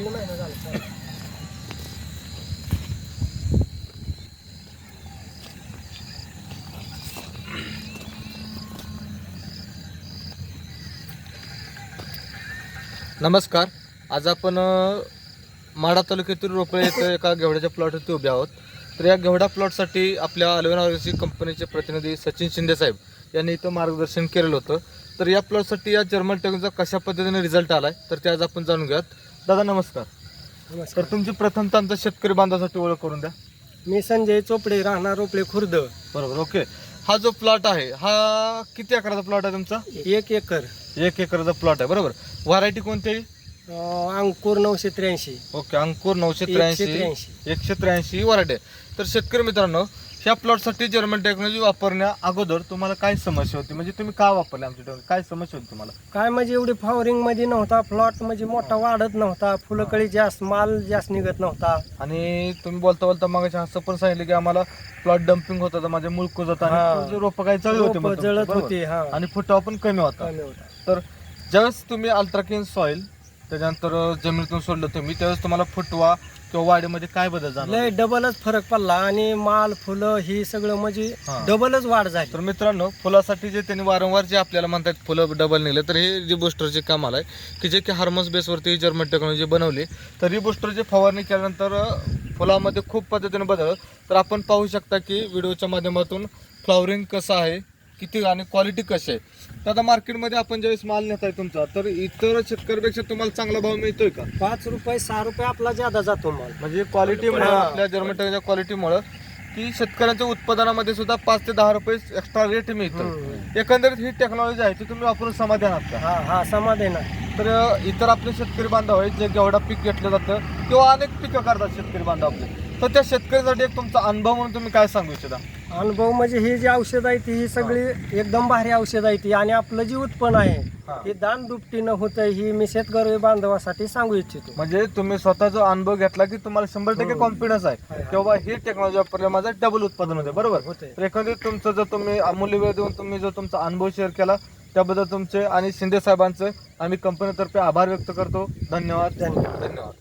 दीड महिना झाला. नमस्कार. आज आपण अ, माढा तालुक्यातील रोपळे येथे एका घेवड्याच्या प्लॉटवरती उभे आहोत. तर या घेवडा प्लॉटसाठी आपल्या अल्वेना ऑर्गॅनिक कंपनीचे प्रतिनिधी सचिन शिंदे साहेब यांनी इथं मार्गदर्शन केलेलं होतं. तर या प्लॉटसाठी या जर्मन टेकनचा कशा पद्धतीने रिझल्ट आला आहे तर ते आज आपण जाणून घेऊयात. दादा नमस्कार. तर नमस्कार तुमची प्रथमतः आमच्या शेतकरी बांधवासाठी ओळख करून द्या. मी संजय चोपडे राहणार रोपळे खुर्द. बरोबर ओके. हा जो प्लॉट आहे हा किती एकराचा प्लॉट आहे तुमचा? एक एकर. एक एकराचा प्लॉट आहे बरोबर. व्हरायटी कोणती अं, अंकुर नऊशे त्र्याऐंशी. ओके अंकुर नऊशे एकशे त्र्याऐंशी. त्र्याऐंशी. एकशे त्र्याऐंशी वराडे तर शेतकरी मित्रांनो ह्या प्लॉटसाठी जर्मन टेक्नॉलॉजी वापरण्या अगोदर तुम्हाला काय समस्या होती? म्हणजे तुम्ही का वापरले आमच्या टेक्नॉलॉजी काय समस्या होती तुम्हाला? काय म्हणजे एवढी फ्लॉवरिंगमध्ये नव्हता प्लॉट म्हणजे मोठा वाढत नव्हता फुलकळी जास्त माल जास्त निघत नव्हता. आणि तुम्ही बोलता बोलता मग असं पण सांगितलं की आम्हाला प्लॉट डम्पिंग होत होता माझे मुलकूज होता हा. रोप काही चढले होते रोपं मग तुमचे, जळत बरोबर? होती हा. आणि फुटावा पण कमी होता. कमी होता. तर ज्यावेळेस तुम्ही अल्ट्राकिन सॉइल त्याच्यानंतर जमिनीतून सोडलं तुम्ही. त्यावेळेस तुम्हाला फुटवा किंवा वाढीमध्ये काय बदल झाला लय डबलच फरक पडला आणि माल फुलं ही सगळं म्हणजे हा. डबलच वाढ झाली. तर मित्रांनो फुलासाठी जे त्यांनी वारंवार जे आपल्याला म्हणतात फुलं डबल निघले तर हे जे बुस्टरचे काम आलंय की जे की हार्मोन्स बेसवरती जर्मन टेक्नॉलॉजी बनवली तर ही बुस्टरची फवारणी केल्यानंतर अं, फुलामध्ये खूप पद्धतीने बदल. तर आपण पाहू शकता की व्हिडिओच्या माध्यमातून फ्लॉवरिंग कसं आहे किती आणि क्वालिटी कशी आहे तर आता मार्केटमध्ये आपण ज्यावेळेस माल नेत आहे तुमचा तर इतर शेतकऱ्यापेक्षा तुम्हाला चांगला भाव मिळतोय का पाच रुपये सहा रुपये आपला ज्यादा जातो माल म्हणजे क्वालिटीमुळे हा. आपल्या जर्मन टेक्नॉलॉजीच्या क्वालिटीमुळं की शेतकऱ्यांच्या उत्पादनामध्ये सुद्धा पाच ते दहा रुपये एक्स्ट्रा रेट मिळतं. एकंदरीत ही टेक्नॉलॉजी आहे ती तुम्ही वापरून समाधान आहात का हा हा समाधान आहे. तर इतर आपले शेतकरी बांधव आहेत जे गेवढा पीक घेतलं जातं किंवा अनेक पिकं करतात शेतकरी बांधव आपले तर त्या शेतकऱ्यासाठी एक तुमचा अनुभव म्हणून तुम्ही काय सांगू इच्छिता? अनुभव म्हणजे ही जी औषध आहे ती ही सगळी एकदम भारी औषध आहे ती आणि आपलं जे उत्पन्न हा. आहे ते दान दुपटीनं होतं ही मी शेतकरी बांधवासाठी सांगू इच्छितो. म्हणजे तुम्ही स्वतःचा अनुभव घेतला की तुम्हाला शंभर टक्के हो. कॉन्फिडन्स आहे आहे. की बाबा ही टेक्नॉलॉजी वापरल्या माझं डबल उत्पादन होते बरोबर? होते तर एकंदरीत तुमचं जर तुम्ही अमूल्य वेळ देऊन तुम्ही जो तुमचा अनुभव शेअर केला त्याबद्दल तुमचे आणि शिंदे साहेबांचे आम्ही कंपनीतर्फे आभार व्यक्त करतो. धन्यवाद. धन्यवाद. धन्यवाद.